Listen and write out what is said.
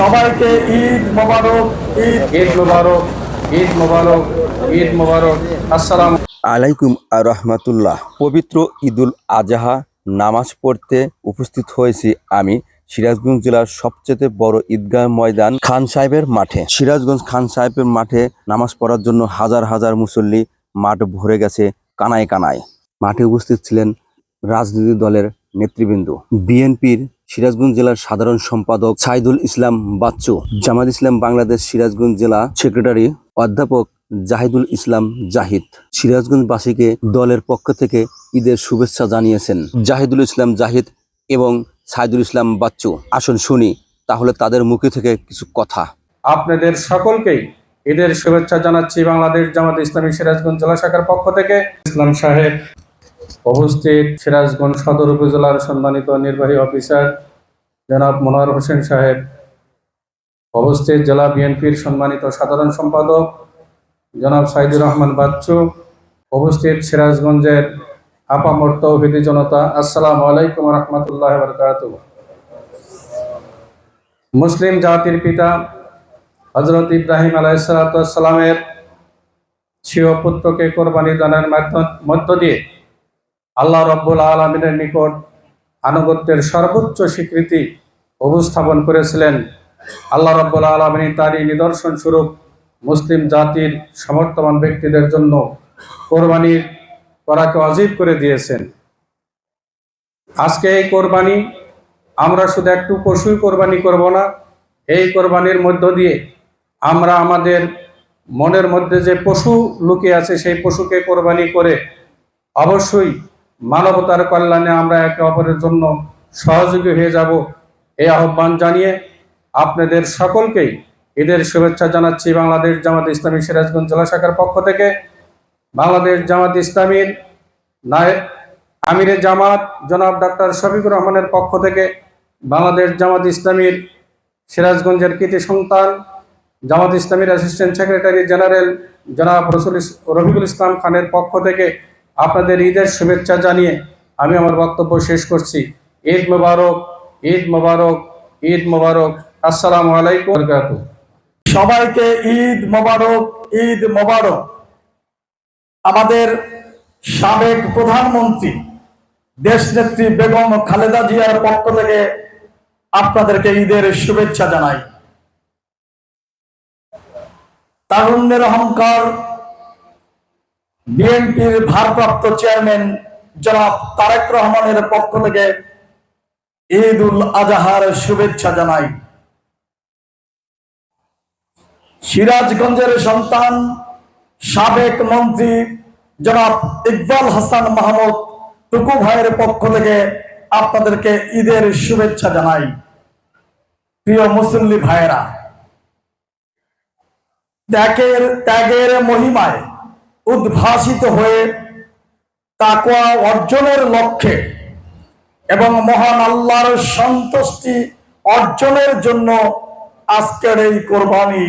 সবাইকে ঈদ মোবারক ঈদ ঈদ মোবারক ঈদ মোবারক ঈদ মোবারক। আসসালাম আলাইকুম আর রহমাতুল্লাহ পবিত্র ঈদুল আজহা নামাজ পড়তে উপস্থিত হয়েছি আমি সিরাজগঞ্জ জেলার সবচেয়ে বড় ঈদগাহ ময়দান খান সাহেবের মাঠে। সিরাজগঞ্জ খান সাহেবের মাঠে নামাজ পড়ার জন্য হাজার হাজার মুসল্লি মাঠ ভরে গেছে কানায় কানায়। মাঠে উপস্থিত ছিলেন রাজনীতি দলের নেতৃবৃন্দ। বিএনপির সিরাজগঞ্জ জেলার সাধারণ সম্পাদক সাইদুল ইসলাম বাচ্চু, জামাত ইসলাম বাংলাদেশ সিরাজগঞ্জ জেলা সেক্রেটারি অধ্যাপক জাহিদুল ইসলাম জাহিদ সিরাজগঞ্জবাসীকে দলের পক্ষ থেকে ঈদের শুভেচ্ছা জানিয়েছেন জাহিদুল ইসলাম জাহিদ এবং সাইদুল ইসলাম বাচ্চু। আসুন শুনি, তাহলে তাদের মুখে থেকে কিছু কথা। আপনাদের সকলকেই ঈদের শুভেচ্ছা জানাচ্ছি বাংলাদেশ জামাত ইসলামী সিরাজগঞ্জ জেলা শাখার পক্ষ থেকে। ইসলাম সাহেব। উপস্থিত সিরাজগঞ্জ সদর উপজেলার সম্মানিত নির্বাহী অফিসার জনাব মনোয়ার হোসেন সাহেব, উপস্থিত জেলা বিএনপির সম্মানিত সাধারণ সম্পাদক জনাব সাইদুর রহমান বাচ্চু, উপস্থিত সিরাজগঞ্জের আপামর তৌহিদি জনতা, আসসালামু আলাইকুম রহমতুল্লাহ বরকাতুহ। মুসলিম জাতির পিতা হজরত ইব্রাহিম আলাইসালামের ছিও পুত্রকে কোরবানি দানের মাধ্য- মধ্য দিয়ে আল্লাহ রব্বুল আলমিনের নিকট আনুগত্যের সর্বোচ্চ স্বীকৃতি উপস্থাপন করেছিলেন। আল্লাহ রব্বুল আলমিনী তারই নিদর্শন স্বরূপ মুসলিম জাতির সমর্থবান ব্যক্তিদের জন্য কোরবানির করাকে অজীব করে দিয়েছেন। আজকে এই কোরবানি, আমরা শুধু একটু পশুই কোরবানি করব না, এই কোরবানির মধ্য দিয়ে আমরা আমাদের মনের মধ্যে যে পশু লুকিয়ে আছে, সেই পশুকে কোরবানি করে অবশ্যই মানবতার কল্যাণে আমরা একে অপরের জন্য সহযোগী হয়ে যাব। এই আহ্বান জানিয়ে আপনাদের সকলকেই ঈদের শুভেচ্ছা জানাচ্ছি বাংলাদেশ জামাত ইসলামী সিরাজগঞ্জ জেলা শাখার পক্ষ থেকে। বাংলাদেশ জামাত ইসলামীর নায় আমিরে জামাত জনাব ডাক্তার শফিকুর রহমানের পক্ষ থেকে বাংলাদেশ জামাত ইসলামীর সিরাজগঞ্জের কৃতি সন্তান, জামাত ইসলামীর অ্যাসিস্ট্যান্ট সেক্রেটারি জেনারেল জনাব রসুল রফিকুল ইসলাম খানের পক্ষ থেকে আপনাদের ঈদের শুভেচ্ছা জানিয়ে আমি আমার বক্তব্য শেষ করছি। ঈদ মোবারক ঈদ মোবারক ঈদ মোবারক। আসসালামু আলাইকুম। সবাইকে ঈদ মোবারক ঈদ মোবারক। আমাদের সাবেক প্রধানমন্ত্রী, দেশনেত্রী বেগম খালেদা জিয়ার পক্ষ থেকে আপনাদেরকে ঈদের শুভেচ্ছা জানাই। তারুণ্যের অহংকার বিএনপির ভারপ্রাপ্ত চেয়ারম্যান জনাব তারেক রহমানের পক্ষ থেকে ঈদ উল আজহার শুভেচ্ছা জানাই। সিরাজগঞ্জের সন্তান, সাবেক মন্ত্রী জনাব ইকবাল হাসান মাহমুদ টুকু ভাইয়ের পক্ষ থেকে আপনাদেরকে ঈদের শুভেচ্ছা জানাই। প্রিয় মুসল্লি ভাইয়েরা, ত্যাগের ত্যাগের মহিমায় উদ্ভাসিত হয়ে তাকোয়া অর্জনের লক্ষ্যে এবং মহান আল্লাহর সন্তুষ্টি অর্জনের জন্য আজকের এই কোরবানি